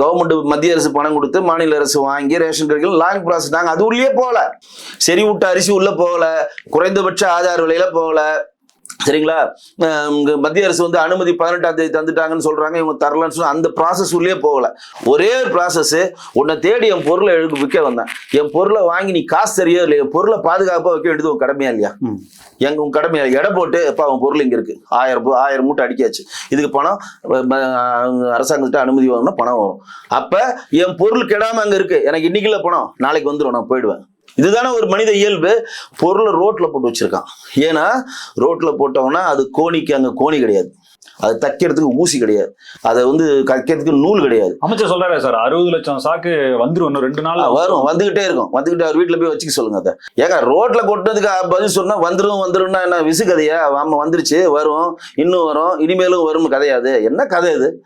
[SPEAKER 1] கவர்மெண்ட் மத்திய அரசு பணம் கொடுத்து மாநில அரசு வாங்கி ரேஷன் கடைகள் லாங் ப்ராசஸ் நாங்கள் அது உள்ளே போகல. சரி விட்ட அரிசி உள்ளே போகல. குறைந்தபட்ச ஆதார விலையில போகல. சரிங்களா? மத்திய அரசு வந்து அனுமதி பதினெட்டாம் தேதி தந்துட்டாங்கன்னு சொல்றாங்க. இவங்க தரலன்னு சொல்லி அந்த ப்ராசஸ் உள்ளே போகல. ஒரே ப்ராசஸ் உன்னை தேடி என் பொருளை எழுக்கு விற்க வந்தேன். என் பொருளை வாங்கி நீ காசு தெரியா இல்லையா என் பொருளை பாதுகாப்பாக வைக்க வேண்டியது உன் கடமையா இல்லையா?
[SPEAKER 2] ம்.
[SPEAKER 1] எங்க உன் கடமையா எடை போட்டு அப்பா அவன் பொருள் இங்க இருக்கு. ஆயிரம் ரூபாய் ஆயிரம் மூட்டை அடிக்காச்சு. இதுக்கு பணம் அரசாங்கத்திட்ட அனுமதி வாங்கினா பணம் வரும். அப்ப என் பொருள் கெடாம அங்க இருக்கு. எனக்கு இன்னைக்கு இல்ல பணம் நாளைக்கு வந்துடும் நான் போயிடுவேன். இதுதானே ஒரு மனித இயல்பு? பொருளை ரோட்ல போட்டு வச்சிருக்கான். ஏன்னா ரோட்ல போட்டவனா அது கோணிக்கு அங்க கோணி கிடையாது. அது தைக்கிறதுக்கு ஊசி கிடையாது. அதை வந்து தைக்கிறதுக்கு நூல் கிடையாது.
[SPEAKER 2] அமைச்சர் சொல்றாரு சார் அறுபது லட்சம் சாக்கு இன்னும் ரெண்டு நாள்
[SPEAKER 1] வரும். வந்துகிட்டே இருக்கும். வந்துகிட்டு அவர் வீட்டுல போய் வச்சுக்க சொல்லுங்க அதை. ஏங்க ரோட்ல கொட்டினதுக்கு பதில் சொன்னா வந்துரும் வந்துரும்னா என்ன? விசு கதையா? ஆமா வந்துருச்சு. வரும். இன்னும் வரும். இனிமேலும் வரும் கதையாது என்ன கதை இது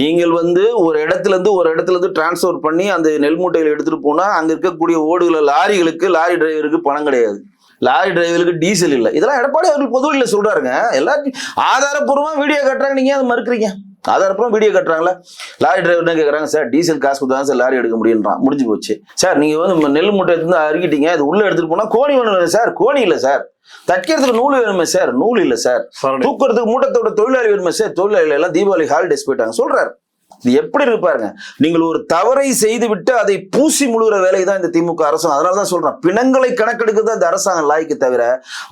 [SPEAKER 1] நீங்கள் வந்து ஒரு இடத்துல இருந்து ஒரு இடத்துல இருந்து டிரான்ஸ்ஃபர் பண்ணி அந்த நெல் மூட்டைகள் எடுத்துட்டு போனா அங்க இருக்கக்கூடிய ஓடுகள லாரிகளுக்கு லாரி டிரைவருக்கு பணம் கிடையாது. லாரி டிரைவருக்கு டீசல் இல்லை. இதெல்லாம் எடப்பாடி அவர்கள் பொதுவெளியில சொல்றாருங்க. எல்லாத்தையும் ஆதாரப்பூர்வமா வீடியோ கட்டுறாங்க. நீங்க அதை மறுக்கிறீங்க? ஆதாரப்பூர்வம் வீடியோ கட்டுறாங்களா. லாரி டிரைவர் என்ன கேட்குறாங்க சார் டீசல் காசு கொடுத்தா சார் லாரி எடுக்க முடியுன்றான் முடிஞ்சு போச்சு. சார் நீங்க வந்து நெல் மூட்டை எடுத்து அறுக்கிட்டீங்க. அது உள்ள எடுத்துட்டு போனா கோணி வேணும் சார். கோணி இல்லை சார். தைக்கிறதுக்கு நூல் வேணுமே சார். நூல் இல்லை சார். தூக்குறதுக்கு மூட்டத்தோட தொழிலாளி வேணுமே சார். தொழிலாளி எல்லாம் தீபாவளி ஹாலிடேஸ் போயிட்டாங்க. சொல்றாரு. இது எப்படி இருக்கு பாருங்க. நீங்கள் ஒரு தவறை செய்து விட்டு அதை பூசி முழுகிற வேலை தான் இந்த திமுக அரசாங்கம் அதனால தான் சொல்றேன். பிணங்களை கணக்கெடுக்கிறது இந்த அரசாங்கம் லாய்க்கு தவிர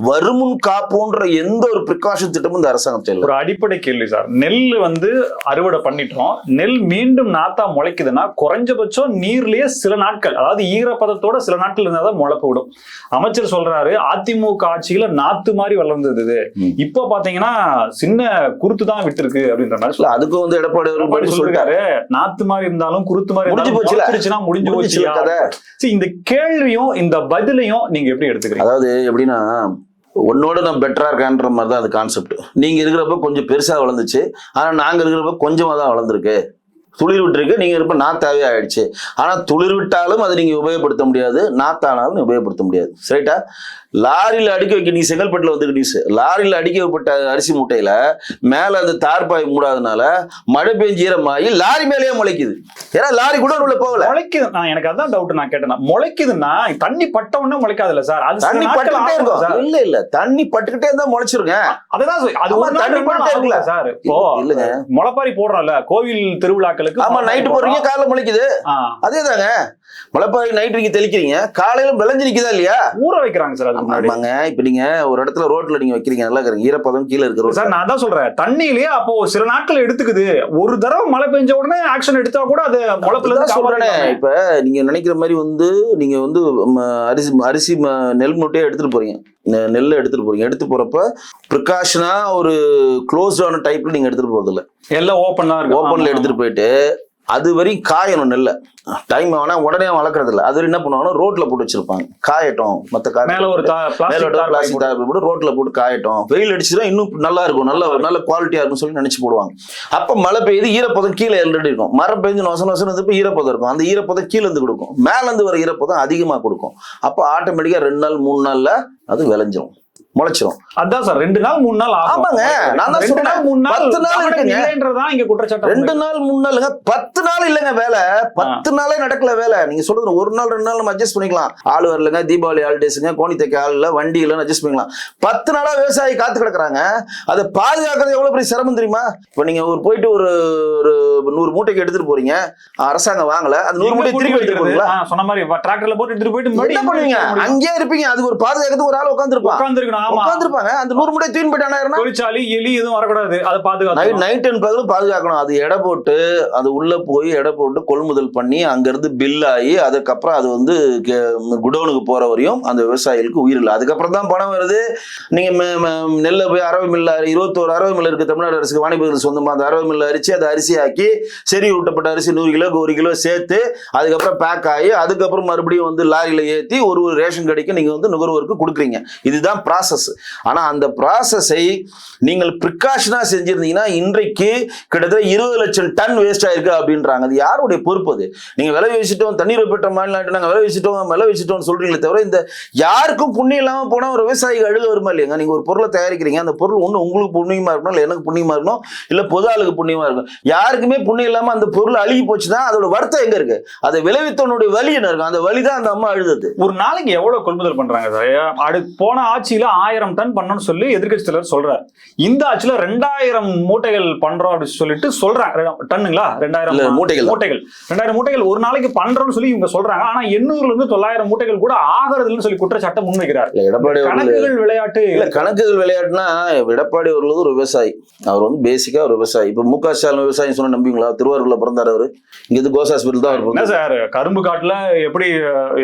[SPEAKER 1] வருமுன் காப்போன்ற எந்த ஒரு ப்ரிகாஷன் திட்டமும் இந்த அரசாங்கம் செய்யல.
[SPEAKER 2] ஒரு அடிப்படை கேள்வி சார். நெல் வந்து அறுவடை பண்ணிட்டோம். நெல் மீண்டும் நாத்தா முளைக்குதுன்னா குறைஞ்சபட்சம் நீர்லயே சில நாட்கள் அதாவது ஈரப்பதத்தோட சில நாட்கள் இருந்தால் தான் முளைப்பு விடும். அமைச்சர் சொல்றாரு அதிமுக ஆட்சியில நாத்து மாதிரி வளர்ந்தது. இப்போ பாத்தீங்கன்னா சின்ன குருத்து தான் விட்டுருக்கு அப்படின்ற மாதிரி
[SPEAKER 1] இல்ல, அதுக்கும் வந்து எடப்பாடி
[SPEAKER 2] சொல்லிருக்காரு நாத்து மாதிரி இருந்தாலும் குருத்து மாதிரி
[SPEAKER 1] முடிஞ்சு.
[SPEAKER 2] முளைச்சிருச்சுன்னா முடிஞ்சு போச்சு
[SPEAKER 1] கதை.
[SPEAKER 2] சரி, இந்த கேள்வியும் இந்த பதிலையும் நீங்க எப்படி எடுத்துக்கிறீங்க?
[SPEAKER 1] அதாவது எப்படின்னா உன்னோட நான் பெட்டரா இருக்கான்ற மாதிரி தான் அது கான்செப்ட் நீங்க இருக்கிறப்ப கொஞ்சம் பெருசா வளர்ந்துச்சு. ஆனா நாங்க இருக்கிறப்ப கொஞ்சமா தான் வளர்ந்துருக்கு. துளிர் விட்டுருக்கு நீங்க இருப்ப நாத்தாவே ஆயிடுச்சு. ஆனா துளிர் விட்டாலும் அதை நீங்க உபயோகப்படுத்த முடியாது. நாத்தானாலும் உபயோகப்படுத்த முடியாது. சரிட்டா லாரியில அடுக்கி வைக்க நீ செங்கல்பட்டுல வந்து நியூஸ் லாரியில அடுக்கி வைப்பட்ட அரிசி மூட்டையில மேல அந்த தார்பாய் மூடாதனால மழை பெஞ்சு ஈரமாகி லாரி மேலேயே முளைக்குது. ஏன்னா லாரி கூட உள்ள போகல.
[SPEAKER 2] முளைக்குது. நான் எனக்கு அதான் டவுட் நான் கேட்டேன். முளைக்குதுன்னா தண்ணி பட்ட உடனே முளைக்காதுல்ல சார்? அது
[SPEAKER 1] தண்ணி பட்டுக்கிட்டே இருக்கும். இல்ல இல்ல. தண்ணி பட்டுக்கிட்டே இருந்தா முளைச்சிருங்க.
[SPEAKER 2] அதுதான் அது ஒரு
[SPEAKER 1] தண்ணி
[SPEAKER 2] ஆகும்ல
[SPEAKER 1] இருக்குல்ல.
[SPEAKER 2] சார். இப்போ
[SPEAKER 1] இல்லங்க.
[SPEAKER 2] முளைப்பாரி போடுறோம்ல கோவில் திருவிழாக்களுக்கு
[SPEAKER 1] ஆமா நைட்டு போடுறீங்க
[SPEAKER 2] போடுறோம்.
[SPEAKER 1] காலைல முளைக்குது.
[SPEAKER 2] ஆ,
[SPEAKER 1] அதேதாங்க. முளைப்பாரி நைட் நீங்க தெளிக்கிறீங்க காலையில விளைஞ்சு நிக்குதா இல்லையா?
[SPEAKER 2] ஊற வைக்கிறாங்க சார்
[SPEAKER 1] ஆமாங்க. இப்ப நீங்க ஒரு இடத்துல ரோட்ல நீங்க வைக்கிறீங்க நல்லா இருக்கிறீங்க ஈரப்பதம் கீழே இருக்கிற
[SPEAKER 2] சார் நான் அதான் சொல்றேன். தண்ணியிலேயே அப்போ சில நாட்கள் எடுத்துக்குது. ஒரு தடவை மழை பெஞ்ச உடனே ஆக்ஷன் எடுத்தா கூட அது முளைப்புல இருந்து
[SPEAKER 1] சொல்றேனே. இப்ப நீங்க நினைக்கிற மாதிரி வந்து நீங்க வந்து அரிசி அரிசி நெல் மூட்டையே எடுத்துட்டு போறீங்க. நெல்லை எடுத்துட்டு போறீங்க. எடுத்து போறப்ப ப்ரிகாஷனா ஒரு க்ளோஸ்ட் ஆன டைப்ல நீங்க எடுத்துட்டு போறது இல்ல
[SPEAKER 2] எல்லாம் ஓப்பன் தான் இருக்கு
[SPEAKER 1] ஓப்பன்ல எடுத்துட்டு போயிட்டு அது வரையும் காயணும் நெல்லை டைம் ஆனா உடனே வளர்க்கறது இல்ல அது என்ன பண்ணுவாங்கன்னா ரோட்ல போட்டு வச்சிருப்பாங்க. காயட்டும். மத்த காய்
[SPEAKER 2] மேல ஒரு
[SPEAKER 1] பிளாஸ்டிக்
[SPEAKER 2] போட்டு-
[SPEAKER 1] ரோட்ல போட்டு காயட்டும். வெயில் அடிச்சுதான் இன்னும் நல்லா இருக்கும். நல்ல நல்ல குவாலிட்டியா இருக்கும்னு சொல்லி நினைச்சு போடுவாங்க. அப்ப மழை பெய்யுது ஈரப்பதம் கீழே ஆல்ரெடி இருக்கும். மரம் பெஞ்சு நொச நொசம் இருந்தப்ப ஈரப்பதம் இருக்கும். அந்த ஈரப்பதம் கீழே இருந்து கொடுக்கும். மேல இருந்து வர ஈரப்பதம் அதிகமா கொடுக்கும். அப்போ ஆட்டோமேட்டிக்கா ரெண்டு நாள் மூணு நாள்ல அது விளைஞ்சிரும். முளைச்சிரும்.
[SPEAKER 2] அதான் சார் ரெண்டு நாள் மூணு நாள்
[SPEAKER 1] ஆமாங்க, நான் தான்
[SPEAKER 2] ரெண்டு. நாள் மூணு நாள்
[SPEAKER 1] பத்து நாள்.
[SPEAKER 2] இல்லைன்றதுதான் இங்க குற்றச்சாட்டு
[SPEAKER 1] ரெண்டு நாள் மூணு நாளுங்க பத்து நாள் இல்லைங்க வேலை. பத்து நாளே நடக்கல வேலை. நீங்க சொல்றது ஒரு நாள் ரெண்டு நாள் நம்ம அட்ஜஸ்ட் பண்ணிக்கலாம். ஆள் வரலங்க தீபாவளி ஹாலிடேஸுங்க கோணி தைக்க ஆள் இல்ல வண்டி இல்லைன்னு அட்ஜஸ்ட் பண்ணிக்கலாம். பத்து நாளா விவசாயி காத்து கிடக்குறாங்க. அதை பாதுகாக்கிறது எவ்வளவு பெரிய சிரமம் தெரியுமா? இப்ப நீங்க ஒரு போயிட்டு ஒரு ஒரு நூறு மூட்டைக்கு எடுத்துட்டு போறீங்க. அரசாங்கம் வாங்கல. அந்த நூறு மூட்டை திருப்பி எடுத்துட்டு? போறீங்களா?
[SPEAKER 2] சொன்ன மாதிரி டிராக்டர்ல போட்டு எடுத்துட்டு போயிட்டு
[SPEAKER 1] என்ன பண்ணுவீங்க? அங்கேயே இருப்பீங்க. அதுக்கு ஒரு பாதுகாக்கிறதுக்கு ஒரு ஆள் உட்காந்துருப்பான்
[SPEAKER 2] உட்காந்துருக்கணும்
[SPEAKER 1] உட்காந்துருப்பாங்க அந்த நூறு மூட்டை தூயின் போயிட்டானா
[SPEAKER 2] தொழிற்சாலை எலி எதுவும் வரக்கூடாது. அதை பாதுகாத்து
[SPEAKER 1] நைட் அண்ட் பகலும் பாதுகாக்கணும். அது எடை போட்டு அது உள்ள போய் எடை போட்டு கொள்முதல் பண்ணி அங்கிருந்து பில் ஆகி அதுக்கப்புறம் அது வந்து குடோனுக்கு போற வரையும் அந்த விவசாயிகளுக்கு உயிர் இல்லை. அதுக்கப்புறம் தான் பணம் வருது. நீங்க நெல்லை போய் அரவை மில்ல இருபத்தோரு அரவை மில்ல இருக்கு. தமிழ்நாடு அரசுக்கு வாணிபர்கள் சொந்தமா அந்த அரவை மில்ல அரிச்சு அதை அரிசி ஆக்கி செறி ஊட்டப்பட்ட அரிசி நூறு கிலோ ஒரு கிலோ சேர்த்து அதுக்கப்புறம் பேக் ஆகி அதுக்கப்புறம் மறுபடியும் வந்து லாரியில ஏத்தி ஒரு ஒரு ரேஷன் கடைக்கு நீங்க வந்து நுகர்வோருக்கு கொடுக்குறீங்க. இதுதான் ப்ராசஸ் ஆனால் அந்த ப்ராசஸை நீங்கள் ப்ரிகாஷனாக செஞ்சுருந்தீங்கன்னா இன்றைக்கு கிட்டத்தட்ட இருபது லட்சம் டன் வேஸ்ட் ஆயிருக்கு அப்படின்றாங்க. அது யாருடைய பொறுப்பு அது? நீங்கள் விலை வச்சுட்டோம் தண்ணீர் பெற்ற மாநிலம் நாங்கள் விலை வச்சுட்டோம் விலை வச்சுட்டோம்னு சொல்கிறீங்களே தவிர இந்த யாருக்கும் புண்ணியம் இல்லாமல் போனால் ஒரு விவசாயி அழுக வருமா இல்லையாங்க? நீங்கள் ஒரு பொருளை தயாரிக்கிறீங்க அந்த பொருள் ஒன்று உங்களுக்கு புண்ணியமாக இருக்கணும் இல்லை எனக்கு புண்ணியமாக இருக்கணும் இல்லை பொது ஆளுக்கு புண்ணியமாக இருக்கும் யாருக்குமே புண்ணியம் இல்லாமல் அந்த பொருள் அழுகி போச்சுன்னா அதோட வருத்தம் எங்கே இருக்குது அதை விளைவித்தவனுடைய வலி என்ன இருக்கும் அந்த வலி தான் அந்த அம்மா அழுதது.
[SPEAKER 2] ஒரு நாளைக்கு எவ்வளவு கொள்முதல் பண்றாங்க சார்? அடு போன ஆட்சியில ஆயிரம் டன் பண்ணணும்னு சொல்லி எதிர்க்கட்சி தலைவர் சொல்றாரு. இந்த ஆட்சியில ரெண்டாயிரம் மூட்டைகள் பண்றோம் அப்படின்னு சொல்லிட்டு சொல்றாங்க டன்னுங்களா? ரெண்டாயிரம்
[SPEAKER 1] மூட்டைகள்.
[SPEAKER 2] மூட்டைகள். ரெண்டாயிரம் மூட்டைகள் ஒரு நாளைக்கு பண்றோம்னு சொல்லி இவங்க சொல்றாங்க. ஆனா எண்ணூறுல இருந்து தொள்ளாயிரம் மூட்டைகள் கூட ஆகிறது இல்லைன்னு சொல்லி குற்றச்சாட்டை முன்வைக்கிறார்.
[SPEAKER 1] எடப்பாடி
[SPEAKER 2] கணக்குகள் விளையாட்டு
[SPEAKER 1] இல்ல கணக்குகள் விளையாட்டுனா எடப்பாடி அவர்கள் ஒரு விவசாயி. அவர் வந்து பேசிக்கா ஒரு விவசாயி. இப்ப மு க ஸ்டாலின் விவசாயம் சொன்ன நம்புவீங்களா? திருவாரூர்ல பிறந்தாரு அவரு. இங்க இருந்து கோஸ் ஹாஸ்பிட்டல் தான் பிறந்தாரு.
[SPEAKER 2] சார் கரும்பு காட்டுல எப்படி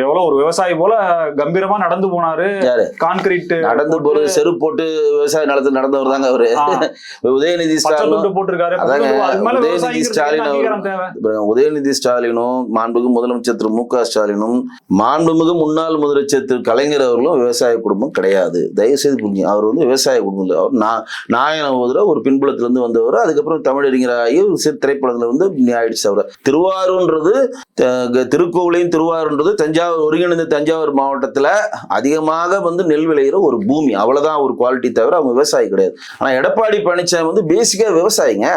[SPEAKER 2] எவ்வளவு ஒரு விவசாயி போல கம்பீரமா நடந்து போனாரு? கான்கிரீட்
[SPEAKER 1] நடந்து போறது செருப்பு போட்டு விவசாய நிலத்துல நடந்தவர் தாங்க அவரு. உதயநிதி ஸ்டாலினும் உதயநிதி ஸ்டாலின் உதயநிதி ஸ்டாலினும் மாண்புமிகு முதலமைச்சர் திரு மு க ஸ்டாலினும் மாண்புமிகு முன்னாள் முதலமைச்சர் திரு கலைஞர் அவர்களும் விவசாய குடும்பம் கிடையாது. தயவுசெய்து புரிஞ்சுங்க அவர் வந்து விவசாய குடும்பம் இல்லை. அவர் நா நாயன ஊதுல ஒரு பின்புலத்துல இருந்து வந்தவர். அதுக்கப்புறம் தமிழறிஞர் ஆகி சிறு திரைப்படத்துல வந்து ஆயிடுச்சு அவர். திருவாரூர்ன்றது திருக்கோவிலையும் திருவாரூர்ன்றது தஞ்சாவூர் ஒருங்கிணைந்த தஞ்சாவூர் மாவட்டத்துல அதிகமாக வந்து நெல் விளையிற ஒரு பூமி அவ்வளவுதான் ஒரு குவாலிட்டி தவிர அவங்க விவசாயி கிடையாது. ஆனா எடப்பாடி பழனிசாமி வந்து பேசிக்கா விவசாயிங்க.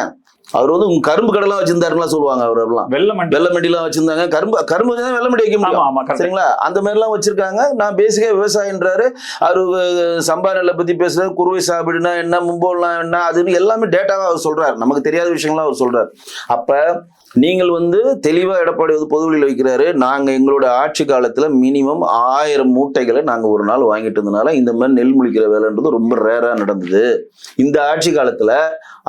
[SPEAKER 1] அவர் வந்து கரும்பு கடலாம் வச்சிருந்தாருலாம் சொல்லுவாங்க அவர் எல்லாம்
[SPEAKER 2] வெள்ள மண்டி.
[SPEAKER 1] வெள்ளை மண்டிலாம் வச்சிருந்தாங்க. கரும்பு கரும்பு தான் வெள்ளை மண்டி வைக்க முடியும். சரிங்களா? அந்த மாதிரிலாம் வச்சிருக்காங்க. நான் பேசிக்கா விவசாயன்றாரு. அவரு சம்பா நெல்லை பத்தி பேசுறாரு. குறுவை சாப்பிடுனா என்ன மும்போலாம் என்ன அதுன்னு எல்லாமே டேட்டாவா அவர் சொல்றாரு. நமக்கு தெரியாத விஷயங்கள்லாம் அவர் சொல்றாரு. அப்ப நீங்கள் வந்து தெளிவா எடப்பாடி வந்து பொதுவெளியில் வைக்கிறாரு. நாங்க எங்களோட ஆட்சி காலத்துல மினிமம் ஆயிரம் மூட்டைகளை நாங்க ஒரு நாள் வாங்கிட்டு இருந்தனால இந்த மாதிரி நெல் முழிக்கிற வேலைன்றது ரொம்ப ரேரா நடந்தது. இந்த ஆட்சி காலத்துல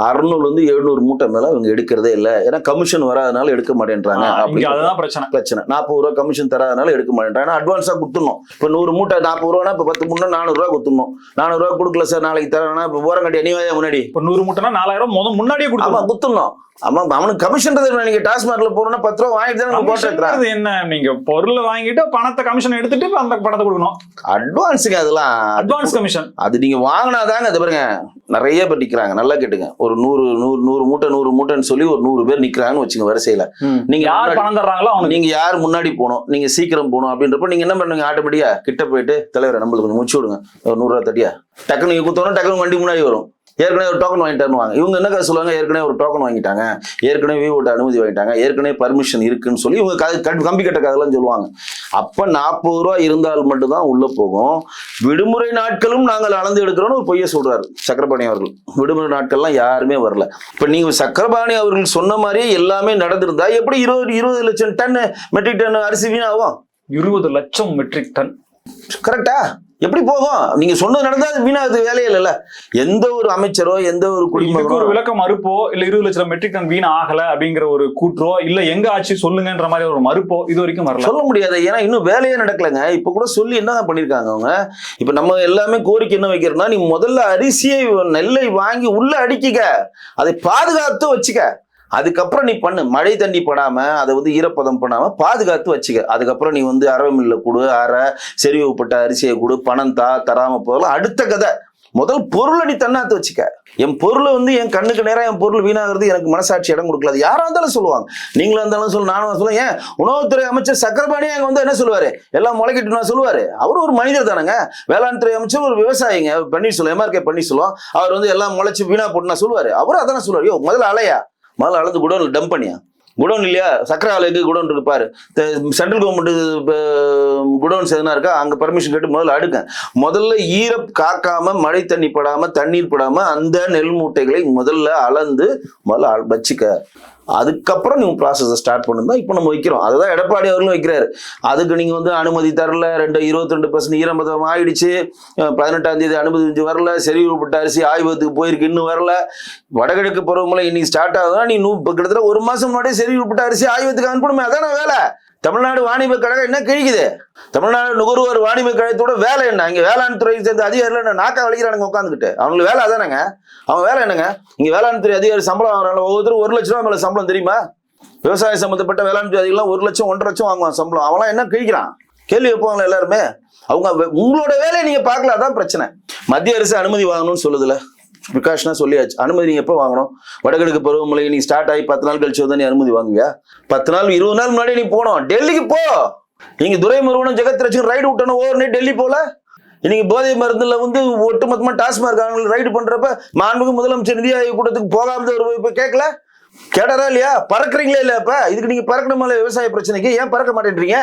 [SPEAKER 1] அறுநூறுல இருந்து எழுநூறு மூட்டை மேல இவங்க எடுக்கிறதே இல்லை. ஏன்னா கமிஷன் வராதனால எடுக்க மாட்டேன்றாங்க அப்படி
[SPEAKER 2] அதுதான் பிரச்சனை.
[SPEAKER 1] பிரச்சனை. நாற்பது ரூபா கமிஷன் தராதனால எடுக்க மாட்டேன் ஏன்னா அட்வான்ஸாக கொடுத்துடணும். இப்போ நூறு மூட்டை நாற்பது ரூபானா இப்போ பத்து மூட்டை நானூறுரூவா கொடுத்துடணும். நானூறுரூவா கொடுக்கல சார் நாளைக்கு தரேன்னா இப்போ ஓரம் கட்டி அணிவாயா முன்னாடி?
[SPEAKER 2] இப்ப நூறு மூட்டைனா நாலாயிரம் முன்னாடியே
[SPEAKER 1] ஆமா
[SPEAKER 2] கொடுத்தோம்
[SPEAKER 1] குத்துடணும். ஆமா அவனுக்கு கமிஷன் நீங்க டாஸ்மார்க்ல போறோம்னா பத்து ரூபா வாங்கிட்டு தான் போட்டு
[SPEAKER 2] என்ன? நீங்க பொருளை வாங்கிட்டு பணத்தை கமிஷன் எடுத்துட்டு அந்த பணத்தை கொடுக்கணும்.
[SPEAKER 1] அட்வான்ஸுங்க அதெல்லாம்
[SPEAKER 2] அட்வான்ஸ் கமிஷன்
[SPEAKER 1] அது நீங்க வாங்கினாதாங்க அது பாருங்க. நிறைய பேர் நிக்கிறாங்க. நல்லா கேட்டுங்க. ஒரு நூறு நூறு நூறு மூட்டை நூறு மூட்டைன்னு சொல்லி ஒரு நூறு பேர் நிக்கிறாங்கன்னு வச்சுங்க வரிசையில. நீங்க
[SPEAKER 2] யார் பணம் தர்றாங்களோ
[SPEAKER 1] நீங்க யார் முன்னாடி போகணும்? நீங்க சீக்கிரம் போகணும் அப்படின்றப்ப நீங்க என்ன பண்ணுங்க? ஆட்டோமேட்டிக்கா கிட்ட போயிட்டு தலைவரை நம்மளுக்கு கொஞ்சம் முடிச்சு விடுங்க. ஒரு நூறுரூவா தட்டியா. டக்குனு நீங்க குத்தோன்னா டக்குனு வண்டி முன்னாடி வரும். ஏற்கனவே ஒரு டோக்கன் வாங்கிட்டாருவாங்க இவங்க என்ன கதை சொல்லுவாங்க? ஏற்கனவே ஒரு டோக்கன் வாங்கிட்டாங்க. ஏற்கனவே விவோட்ட அனுமதி வாங்கிட்டாங்க. ஏற்கனவே பர்மிஷன் இருக்குன்னு சொல்லி இவங்க கம்பி கட்ட கதெல்லாம் சொல்லுவாங்க. அப்ப நாற்பது ரூபா இருந்தால் மட்டும்தான் உள்ள போகும். விடுமுறை நாட்களும் நாங்கள் அளந்து எடுக்கிறோம்னு ஒரு பொய்ய சொல்றாரு சக்கரபாணி அவர்கள். விடுமுறை நாட்கள்லாம் யாருமே வரல. இப்ப நீங்க சக்கரபாணி அவர்கள் சொன்ன மாதிரியே எல்லாமே நடந்திருந்தா எப்படி இருபது இருபது லட்சம் டன் மெட்ரிக் டன் அரிசி வீணாகும்?
[SPEAKER 2] இருபது லட்சம் மெட்ரிக் டன்.
[SPEAKER 1] கரெக்டா எப்படி போகும்? நீங்க சொன்னது நடந்தா அது வீணாகுது வேலையே இல்லைல்ல. எந்த ஒரு அமைச்சரோ எந்த ஒரு
[SPEAKER 2] இதுக்கு ஒரு
[SPEAKER 1] குடிமகனோ
[SPEAKER 2] விளக்கம் மறுப்போ இல்ல இருபது லட்சம் மெட்ரிக் டன் வீண் ஆகல அப்படிங்கிற ஒரு கூற்றோ இல்ல எங்க ஆட்சி சொல்லுங்கன்ற மாதிரி ஒரு மறுப்போ இது வரைக்கும் வரல.
[SPEAKER 1] சொல்ல முடியாது. ஏன்னா இன்னும் வேலையே நடக்கலைங்க. இப்ப கூட சொல்லி என்ன பண்ணிருக்காங்க அவங்க? இப்ப நம்ம எல்லாமே கோரிக்கை என்ன வைக்கிறோம்னா நீ முதல்ல அரிசியை நெல்லை வாங்கி உள்ள அடிக்கிக்க. அதை பாதுகாத்து வச்சுக்க. அதுக்கப்புறம் நீ பண்ணு. மழை தண்ணி படாம அதை வந்து ஈரப்பதம் பண்ணாம பாதுகாத்து வச்சுக்க. அதுக்கப்புறம் நீ வந்து அரவை மில்ல கொடு அரை செறிவுப்பட்ட அரிசியை கொடு பணம் தா தராம போகலாம் அடுத்த கதை. முதல் பொருளை நீ தன்னாத்து வச்சுக்க. என் பொருளை வந்து என் கண்ணுக்கு நேரம் என் பொருள் வீணாகிறது எனக்கு மனசாட்சி இடம் கொடுக்கல அது யாரா இருந்தாலும் சொல்லுவாங்க. நீங்களும் இருந்தாலும் சொல்ல நானும் சொல்லுவேன். ஏன்? உணவுத்துறை அமைச்சர் சக்கரபாணி அங்கே வந்து என்ன சொல்லுவாரு? எல்லாம் முளைக்கிட்டு நான் சொல்லுவாரு. அவர் ஒரு மனிதர் தானங்க. வேளாண் துறை அமைச்சர் ஒரு விவசாயிங்க. பன்னீர்செல்வம் எம்ஆர்கே சொல்லுவோம் அவர் வந்து எல்லாம் முளைச்சு வீணா போட்டுனா சொல்லுவார் சொல்லுவாரு. அவரும் அதான சொல்லுவார். யோ முதல்ல அலையா? முதல்ல அளந்து குடோன் டம்ப் பண்ணியா? குடோன் இல்லையா? சக்கரை ஆலைக்கு குடோன் இருக்கு பாரு. சென்ட்ரல் கவர்மெண்ட் குடோன்ஸ் எதுனா இருக்கா? அங்கே பர்மிஷன் கேட்டு முதல்ல அடுக்க முதல்ல ஈரப் காக்காம மழை தண்ணி படாம தண்ணீர் படாம அந்த நெல் மூட்டைகளை முதல்ல அளந்து முதல்ல வச்சுக்க. அதுக்கப்புறம் நீங்க ப்ராசஸை ஸ்டார்ட் பண்ணுங்க இப்போ நம்ம வைக்கிறோம். அதுதான் எடப்பாடி அவர்களும் வைக்கிறாரு. அதுக்கு நீங்க வந்து அனுமதி தரல ரெண்டு இருபத்தி ரெண்டு பர்சன்ட் ஈரம்பதம் ஆயிடுச்சு பதினெட்டாம் தேதி அனுமதி அஞ்சு வரல செறிவுப்பட்ட அரிசி ஆய்வகத்துக்கு போயிருக்கு இன்னும் வரல. வடகிழக்கு பருவமழை இன்னைக்கு ஸ்டார்ட் ஆகுதுன்னா நீ நூ கிட்டத்தட்ட ஒரு மாசம் முன்னாடியே செறிவுப்பட்ட அரிசி ஆய்வகத்துக்கு அனுப்பணுமே அதான வேலை? தமிழ்நாடு வாணிப கழகம் என்ன கிழிக்குது? தமிழ்நாடு நுகர்வோர் வாணிப கழகத்தோட வேலை என்ன? இங்க வேளாண் துறை சேர்ந்த அதிகாரிகள் என்ன நாக்கா வலிக்கிறானுங்க உட்காந்துக்கிட்டு அவங்களுக்கு வேலை அதானங்க? அவன் வேலை என்னங்க? இங்க வேளாண் துறை அதிகாரி சம்பளம் வாங்குறாங்க ஒவ்வொருத்தரும் ஒரு லட்ச ரூபா மேல சம்பளம் தெரியுமா? விவசாய சம்பந்தப்பட்ட வேளாண் துறை ஒரு லட்சம் ஒன்றரை லட்சம் வாங்குவான் சம்பளம். அவங்களாம் என்ன கிழிக்கிறான்? கேள்வி வைப்பாங்களா எல்லாருமே? அவங்க வே- உங்களோட வேலையை நீங்க பார்க்கல அதான் பிரச்சனை. மத்திய அரசு அனுமதி வாங்கணும்னு சொல்லுதுல. பிரகாஷ்னா சொல்லியாச்சு. அனுமதி நீங்க எப்போ வாங்கணும்? வடகிழக்கு பருவமழை நீ ஸ்டார்ட் ஆகி பத்து நாள் கழிச்சு வந்து நீ அனுமதி வாங்குவியா? பத்து நாள் இருபது நாள் முன்னாடி நீ போனோம் டெல்லிக்கு போ! நீங்க துரைமுருகனும் ஜெகத் ரட்சன் ரைடு விட்டணும் ஓவர் நைட் டெல்லி போல. இன்னைக்கு போதை மருந்துல வந்து ஒட்டுமொத்தமா டாஸ்மாக் அவங்க ரைடு பண்றப்ப மாண்புக்கு முதலமைச்சர் நிதி ஆயோக் கூட்டத்துக்கு போகாம ஒரு இப்ப கேட்கல? கேட்டாரா இல்லையா? பறக்குறீங்களே இல்ல இப்ப? இதுக்கு நீங்க பறக்கணுமா இல்லையா விவசாய பிரச்சனைக்கு? ஏன் பறக்க மாட்டேன்றீங்க?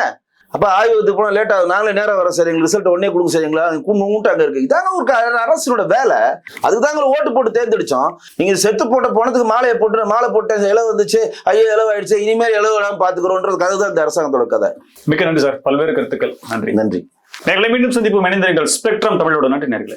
[SPEAKER 1] அப்ப ஆய்வகத்துக்கு போனா லேட் ஆகுது. நாங்களே நேரம் வர சார். எங்களுக்கு ரிசல்ட் உடனே கொடுங்க சரிங்களா மூட்டை அங்க இருக்கு. இதாங்க ஒரு அரசனோட வேலை. அதுக்கு தாங்க ஓட்டு போட்டு தேர்ந்தெடுச்சோம் நீங்க செத்து போட்ட பணத்துக்கு மாலையை போட்டு மாலை போட்டேன் இளவு வந்துச்சு. ஐயோ இளவு ஆயிடுச்சு. இனிமேல் இளவு இல்லாம பாத்துக்கிறோன்றது கதை தான் இந்த அரசாங்கத்தோட கதை.
[SPEAKER 2] மிக்க நன்றி சார். பல்வேறு கருத்துக்கள். நன்றி.
[SPEAKER 1] நன்றி.
[SPEAKER 2] நேர்களை மீண்டும் சந்திப்பு இணைந்திருங்கள். ஸ்பெக்ட்ரம் தமிழோட நாட்டு நேர்களை.